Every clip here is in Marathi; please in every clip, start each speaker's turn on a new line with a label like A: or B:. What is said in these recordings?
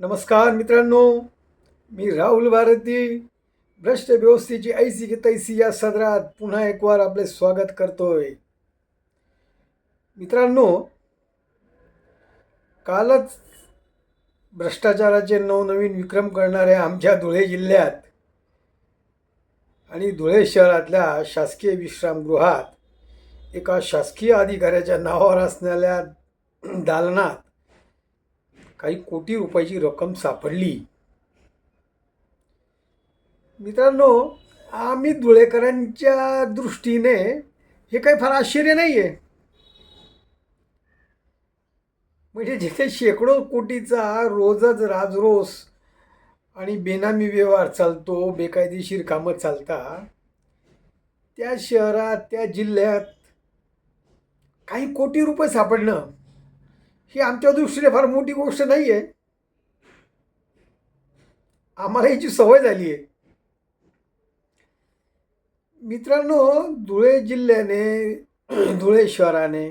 A: नमस्कार मित्रांनो मी राहुल भारती भ्रष्ट व्यवस्थेची ऐसी की तैसी या सदरात पुन्हा एकवार आपले स्वागत करतोय. मित्रांनो कालच भ्रष्टाचाराचे नवनवीन विक्रम करणाऱ्या आमच्या धुळे जिल्ह्यात आणि धुळे शहरातल्या शासकीय विश्रामगृहात एका शासकीय अधिकाऱ्याच्या नावावर असणाऱ्या दालनात काही कोटी रुपयाची रक्कम सापडली. मित्रांनो आम्ही धुळेकरांच्या दृष्टीने हे काही फार आश्चर्य नाही आहे म्हणजे जिथे शेकडो कोटीचा रोजच राजरोस आणि बेनामी व्यवहार चालतो बेकायदेशीर कामं चालतात त्या शहरात त्या जिल्ह्यात काही कोटी रुपये सापडणं ही आमच्या दृष्टीने फार मोठी गोष्ट नाही आहे आम्हाला याची सवय झाली आहे मित्रांनो धुळे जिल्ह्याने धुळे शहराने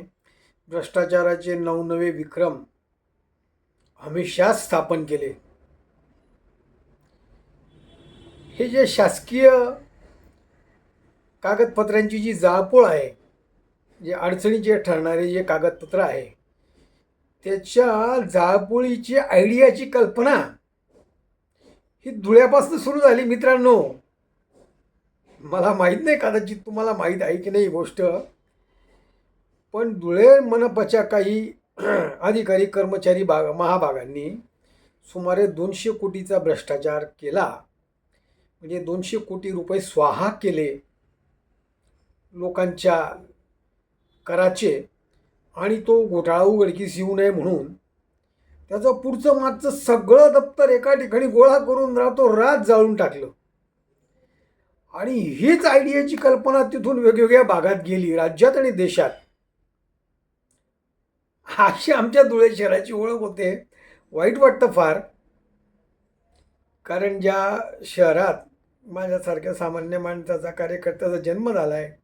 A: भ्रष्टाचाराचे नवनवे विक्रम हमेशाच स्थापन केले. हे जे शासकीय कागदपत्रांची जी जाळपोळ आहे जे अडचणीचे ठरणारे जे कागदपत्र आहे त्याच्या जाळपोळीची आयडियाची कल्पना ही धुळ्यापासून सुरू झाली मित्रांनो. मला माहीत नाही कदाचित तुम्हाला माहीत आहे की नाही ही गोष्ट. पण धुळे मनपाच्या काही अधिकारी कर्मचारी भाग महाभागांनी सुमारे दोनशे कोटीचा भ्रष्टाचार केला. म्हणजे दोनशे कोटी रुपये स्वाहा केले लोकांच्या कराचे. आणि तो घोटाळा उघडकीस येऊ नये म्हणून त्याचं पुढचं मागचं सगळं दप्तर एका ठिकाणी गोळा करून राहतो रात जाळून टाकलं. आणि हीच आयडियाची कल्पना तिथून वेगवेगळ्या भागात गेली राज्यात आणि देशात. अशी आमच्या धुळे शहराची ओळख होते. वाईट वाटतं फार. कारण ज्या शहरात माझ्यासारख्या सामान्य माणसाचा कार्यकर्त्याचा जन्म झाला आहे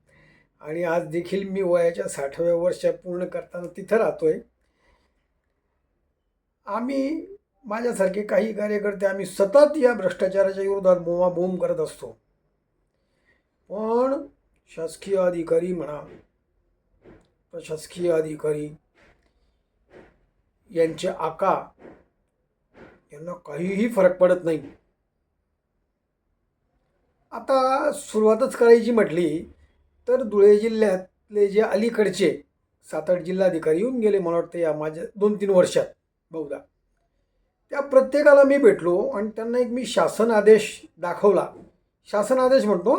A: आणि आज देखील मी वयाच्या साठव्या वर्ष पूर्ण करताना तिथं राहतोय. आम्ही माझ्यासारखे काही कार्यकर्ते आम्ही सतत या भ्रष्टाचाराच्या विरोधात बोमाबोम करत असतो. पण शासकीय अधिकारी म्हणा प्रशासकीय अधिकारी यांचे आका यांना काहीही फरक पडत नाही. आता सुरुवातच करायची म्हटली तर धुळे जिल्ह्यातले जे अलीकडचे सात आठ जिल्हाधिकारी येऊन गेले मला वाटतं या माझ्या दोन तीन वर्षात बहुधा. त्या प्रत्येकाला मी भेटलो आणि त्यांना एक मी शासन आदेश दाखवला. शासन आदेश म्हणतो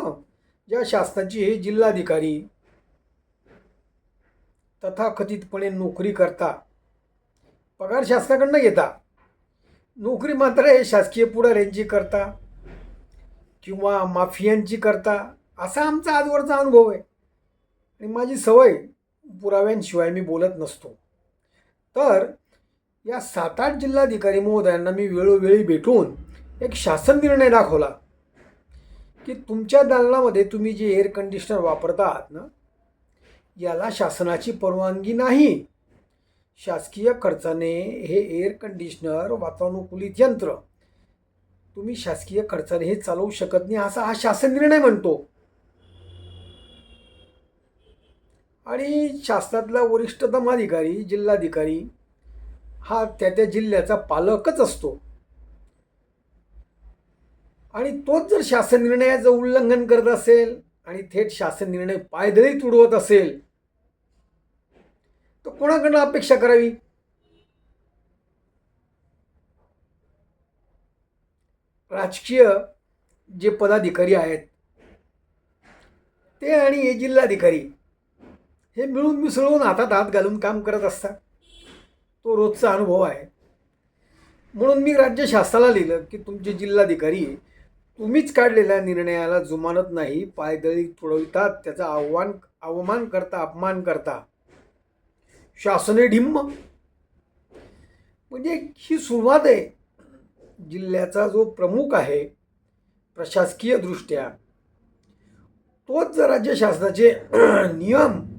A: ज्या शासनाची हे जिल्हाधिकारी तथाकथितपणे नोकरी करता पगार शासनाकडनं घेता नोकरी मात्र हे शासकीय पुढाऱ्यांची करता किंवा माफियांची करता असा आमचा आजवरचा अनुभव आहे. आणि माझी सवय पुराव्यांशिवाय मी बोलत नसतो. तर या सात आठ जिल्हाधिकारी महोदयांना मी वेळोवेळी भेटून एक शासन निर्णय दाखवला. की तुमच्या दालनामध्ये तुम्ही जे एअर कंडिशनर वापरता आहात ना याला शासनाची परवानगी नाही. शासकीय खर्चाने हे एअर कंडिशनर वातानुकूलित यंत्र तुम्ही शासकीय खर्चाने हे चालवू शकत नाही असा हा शासन निर्णय म्हणतो. आणि शासनातला वरिष्ठतम अधिकारी जिल्हाधिकारी हा त्या त्या जिल्ह्याचा पालकच असतो. आणि तोच जर शासन निर्णयाचं उल्लंघन करत असेल आणि थेट शासन निर्णय पायदळी तुडवत असेल तर कोणाकडनं अपेक्षा करावी? राजकीय जे पदाधिकारी आहेत ते आणि हे जिल्हाधिकारी हे मिळून मिसळून हातात हात घालून काम करत असतात. तो रोजचा अनुभव आहे. म्हणून मी राज्य शासनाला लिहिलं की तुमचे जिल्हाधिकारी तुम्हीच काढलेल्या निर्णयाला जुमानत नाही. पायदळी तुडवितात. त्याचा आव्हान अवमान करता अपमान करता. शासने ढिम्म. म्हणजे ही सुरुवात आहे. जिल्ह्याचा जो प्रमुख आहे प्रशासकीय दृष्ट्या तोच जर राज्य शासनाचे नियम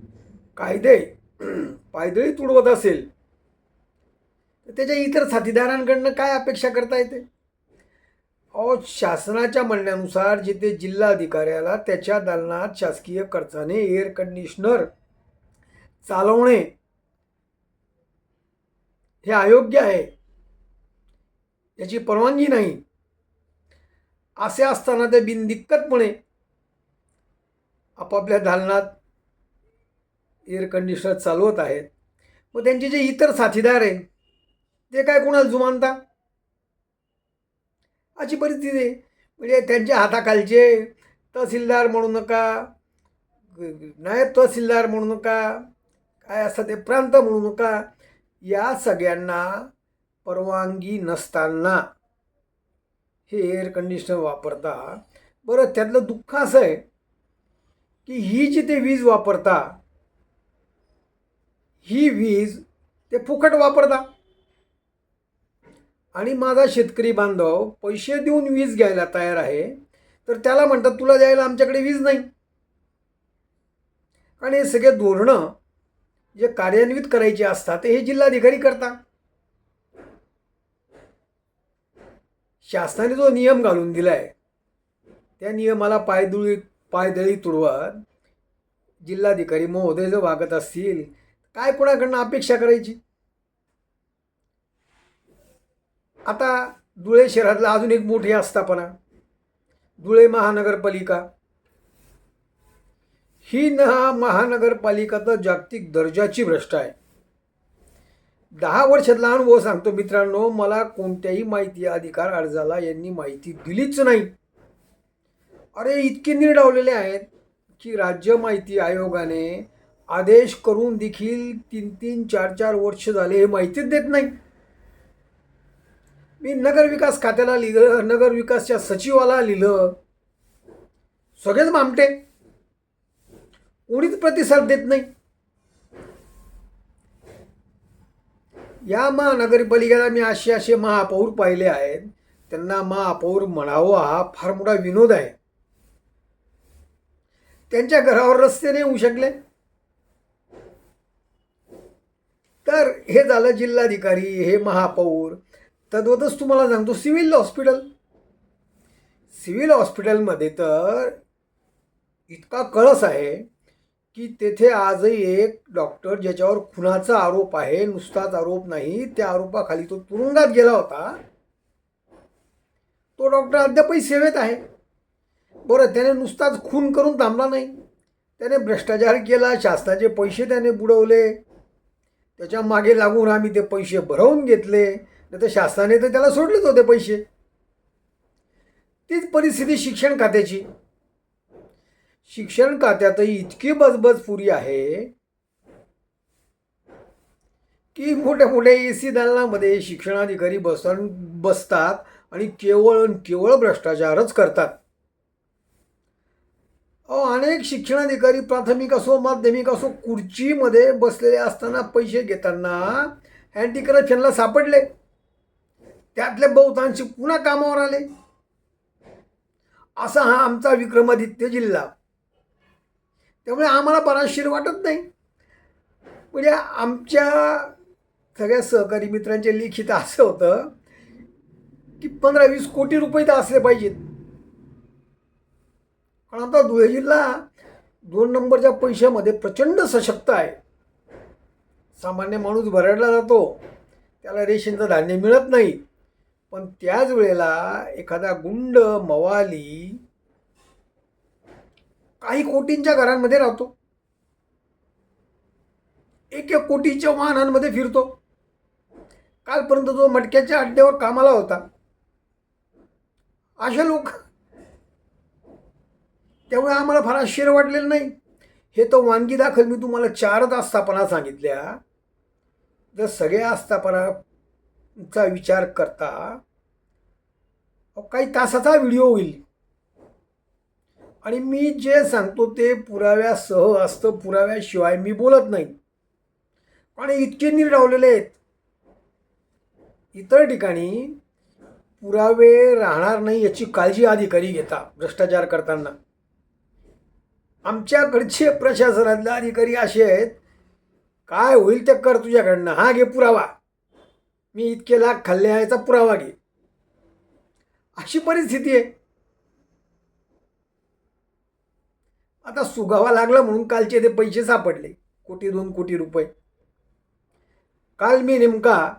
A: कायदे पायदळी तुडवत असेल तर त्याच्या इतर साथीदारांकडनं काय अपेक्षा करता येते? अहो शासनाच्या म्हणण्यानुसार जिथे जिल्हाधिकाऱ्याला त्याच्या दालनात शासकीय खर्चाने एअर कंडिशनर चालवणे हे अयोग्य आहे याची परवानगी नाही असे असताना ते बिनदिक्कतपणे आपापल्या दालनात एअर कंडिशनर चालवत आहेत. मग त्यांचे जे इतर साथीदार आहे ते काय कोणाला जुमानता? अशी परिस्थिती आहे. म्हणजे त्यांच्या हाताखालचे तहसीलदार म्हणू नका नायब तहसीलदार म्हणू नका काय असतं ते प्रांत म्हणू नका या सगळ्यांना परवानगी नसताना हे एअर कंडिशनर वापरता. बरं त्यातलं दुःख असं आहे की ही जी ते वीज वापरता ही वीज ते फुकट वापरता. आणि माझा शेतकरी बांधव पैसे देऊन वीज घ्यायला तयार आहे तर त्याला म्हणतात तुला द्यायला आमच्याकडे वीज नाही. कारण हे सगळे धोरणं जे कार्यान्वित करायचे असतात ते हे जिल्हाधिकारी करता शासनाने जो नियम घालून दिला आहे त्या नियमाला पायदुळी पायदळी तुडवत जिल्हाधिकारी महोदय जर वागत असतील काय कोणाकडनं अपेक्षा करायची? आता धुळे शहरातला अजून एक मोठी आस्थापना धुळे महानगरपालिका. ही न महानगरपालिका तर जागतिक दर्जाची भ्रष्ट आहे. दहा वर्षातला अनुभव सांगतो मित्रांनो मला कोणत्याही माहिती अधिकार अर्जाला यांनी माहिती दिलीच नाही. अरे इतके निर्डावलेले आहेत की राज्य माहिती आयोगाने आदेश करून देखील तीन तीन चार चार वर्ष झाले हे माहितीच देत नाही. मी नगरविकास खात्याला लिहिलं नगरविकासच्या सचिवाला लिहिलं. सगळेच मामटे. कोणीच प्रतिसाद देत नाही. या महानगरपालिकेला मी असे असे महापौर पाहिले आहेत. त्यांना महापौर म्हणावं हा फार मोठा विनोद आहे. त्यांच्या घरावर रस्ते नाही होऊ शकले. तर हे झालं जिल्हाधिकारी हे महापौर. तद्वतच तुम्हाला सांगतो सिव्हिल हॉस्पिटल. सिव्हिल हॉस्पिटलमध्ये तर इतका कळस आहे की तेथे आजही एक डॉक्टर ज्याच्यावर खुनाचा आरोप आहे नुसताच आरोप नाही त्या आरोपाखाली तो तुरुंगात गेला होता. तो डॉक्टर अद्यापही सेवेत आहे. बरं त्याने नुसताच खून करून थांबला नाही. त्याने भ्रष्टाचार केला शासनाचे पैसे त्याने बुडवले. त्याच्यामागे लागून आम्ही ते पैसे भरवून घेतले. नाही तर शासनाने तर त्याला सोडलेच होते पैसे. तीच परिस्थिती शिक्षण खात्याची. शिक्षण खात्यातही इतकी बजबजपुरी आहे की मोठ्या मोठ्या ए सी दालनामध्ये शिक्षणाधिकारी बसून बसतात आणि केवळ केवळ भ्रष्टाचारच करतात. अनेक शिक्षणाधिकारी प्राथमिक असो माध्यमिक असो खुर्चीमध्ये बसलेले असताना पैसे घेताना अँटी करप्शनला सापडले. त्यातले बहुतांशी पुन्हा कामावर आले. असा हा आमचा विक्रमादित्य जिल्हा. त्यामुळे आम्हाला बराचशीर वाटत नाही. म्हणजे आमच्या सगळ्या सहकारी मित्रांचे लिखित असं होतं की पंधरा वीस कोटी रुपये तर असले पाहिजेत. कारण आता धुळे जिल्हा दोन नंबरच्या पैशामध्ये प्रचंड सशक्त आहे. सामान्य माणूस भरडला जातो. त्याला रेशनचं धान्य मिळत नाही. पण त्याच वेळेला एखादा गुंड मवाली काही कोटींच्या घरांमध्ये राहतो. एक एक कोटीच्या वाहनांमध्ये फिरतो. कालपर्यंत जो मटक्याच्या अड्ड्यावर कामाला होता. असे लोक त्यामुळे आम्हाला फार आश्चर्य वाटलेलं नाही. हे तर वानगी दाखल मी तुम्हाला चारच आस्थापना सांगितल्या. जर सगळ्या आस्थापनाचा विचार करता काही तासाचा व्हिडिओ होईल. आणि मी जे सांगतो ते पुराव्यासह असतं पुराव्याशिवाय मी बोलत नाही. आणि इतके निरडावलेले आहेत. इतर ठिकाणी पुरावे राहणार नाही याची काळजी अधिकारी घेता भ्रष्टाचार करताना. आमच्याकडचे प्रशासनातले अधिकारी असे आहेत. काय होईल ते कर तुझ्याकडनं. हा घे पुरावा. मी इतके लाख खाल्ले यायचा याचा पुरावा घे. अशी परिस्थिती आहे. आता सुगावा लागला म्हणून कालचे ते पैसे सापडले. कोटी दोन कोटी रुपये. काल मी नेमका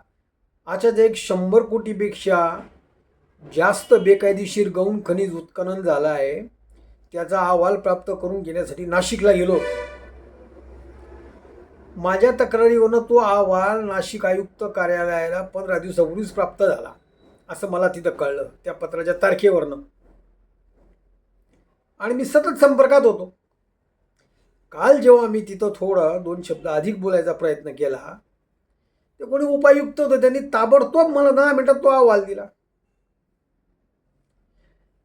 A: आजच्याच एक शंभर कोटीपेक्षा जास्त बेकायदेशीर गौण खनिज उत्खनन झालं आहे. त्याचा अहवाल प्राप्त करून घेण्यासाठी नाशिकला गेलो. माझ्या तक्रारीवरनं तो अहवाल नाशिक आयुक्त कार्यालयाला पंधरा दिवसापूर्वीच प्राप्त झाला असं मला तिथं कळलं त्या पत्राच्या तारखेवरनं. आणि मी सतत संपर्कात होतो. काल जेव्हा मी तिथं थोडं दोन शब्द अधिक बोलायचा प्रयत्न केला ते कोणी उपायुक्त होतं त्यांनी ताबडतोब मला दहा मिनटात तो अहवाल दिला.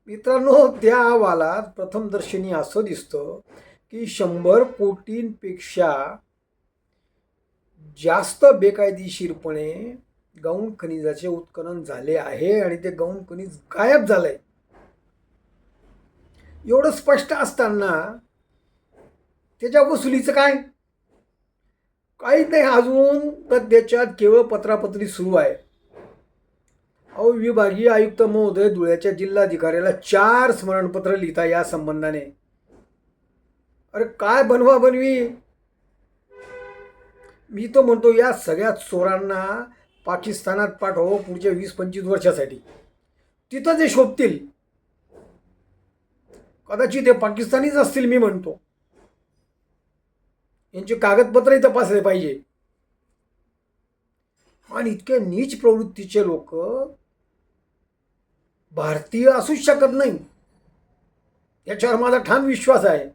A: मित्रांनो त्या अहवालात प्रथमदर्शनी असं दिसतं की शंभर कोटींपेक्षा जास्त बेकायदेशीरपणे गौण खनिजाचे उत्खनन झाले आहे आणि ते गौण खनिज गायब झालंय. एवढं स्पष्ट असताना त्याच्या वसुलीचं काय? काहीच नाही अजून तर त्याच्यात केवळ पत्रापत्री सुरू आहे. अहो विभागीय आयुक्त महोदय धुळ्याच्या जिल्हाधिकाऱ्याला चार स्मरणपत्र लिहिता या संबंधाने. अरे काय बनवा बनवी? मी तो म्हणतो या सगळ्या चोरांना पाकिस्तानात पाठव पुढच्या वीस पंचवीस वर्षासाठी. तिथं जे शोधतील कदाचित ते पाकिस्तानीच असतील मी म्हणतो. यांची कागदपत्रही तपासले पाहिजे. आणि इतके नीच प्रवृत्तीचे लोक भारतीय असूच शकत नाही. याच्यावर माझा ठाम विश्वास आहे.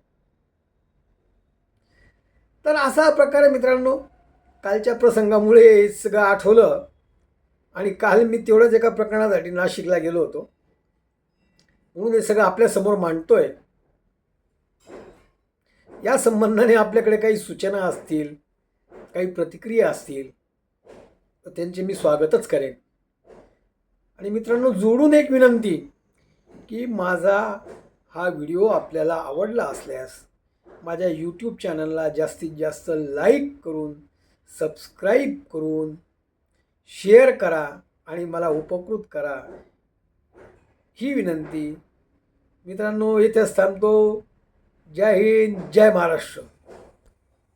A: तर असा प्रकारे मित्रांनो कालच्या प्रसंगामुळे सगळं आठवलं आणि काल मी तेवढंच एका प्रकरणासाठी नाशिकला गेलो होतो. म्हणून हे सगळं आपल्यासमोर मांडतोय. या संबंधाने आपल्याकडे काही सूचना असतील काही प्रतिक्रिया असतील तर त्यांचे मी स्वागतच करेन. आणि मित्रांनो जोडून एक विनंती की माझा हा व्हिडिओ आपल्याला आवडला असल्यास माझ्या यूट्यूब चॅनलला जास्तीत जास्त लाईक करून सबस्क्राईब करून शेअर करा आणि मला उपकृत करा. ही विनंती. मित्रांनो येथेच थांबतो. जय हिंद जय महाराष्ट्र.